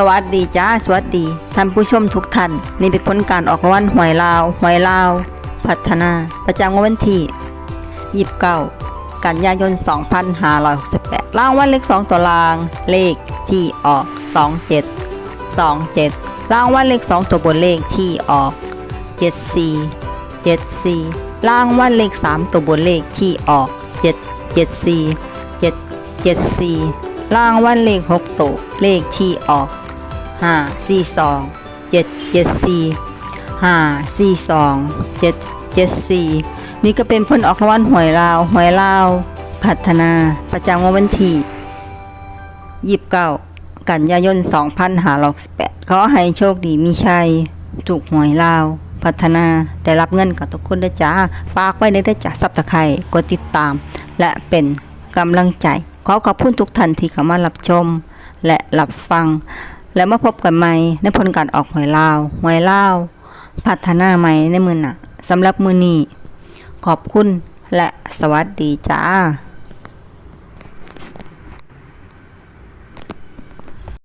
สวัสดีจ้าสวัสดีท่านผู้ชมทุกท่านนี่เป็นผลการออกรางวัลหวยลาวหวยลาว พัฒนา ประจำงวันที่29กันยายน 2568รางวัลเลข2ตัวราง เลขที่ออก 27 27รางวัลเลข2ตัวบนเลขที่ออก 74 74รางวัลเลข3ตัวบนเลขที่ออก 7 74 7 74รางวัลเลข6ตัวเลขที่ออก ห้าสี่สองเจ็ดเจ็ดสี่ห้าสี่สองเจ็ดเจ็ดสี่นี่ก็เป็นผลออกรางวัลหวยลาวหวยลาวพัฒนาประจำงวดวันที่ยีิบเก้ากันยายนสองพันหาร้อยสิบแปดขอให้โชคดีมีชัย ถูกหวยลาวพัฒนาได้รับเงินกับทุกคนด้วยจ้า ฝากไว้ในด้วยจ้าซับสไครต์กดติดตาม และเป็นกำลังใจ ขอขอบคุณทุกท่านที่เข้ามารับชม และรับฟัง แล้วมาพบกันใหม่ในผลการออกหวยลาวหวยลาวพัฒนาใหม่ในมือหนะสำหรับมือนี้ขอบคุณและสวัสดีจ้า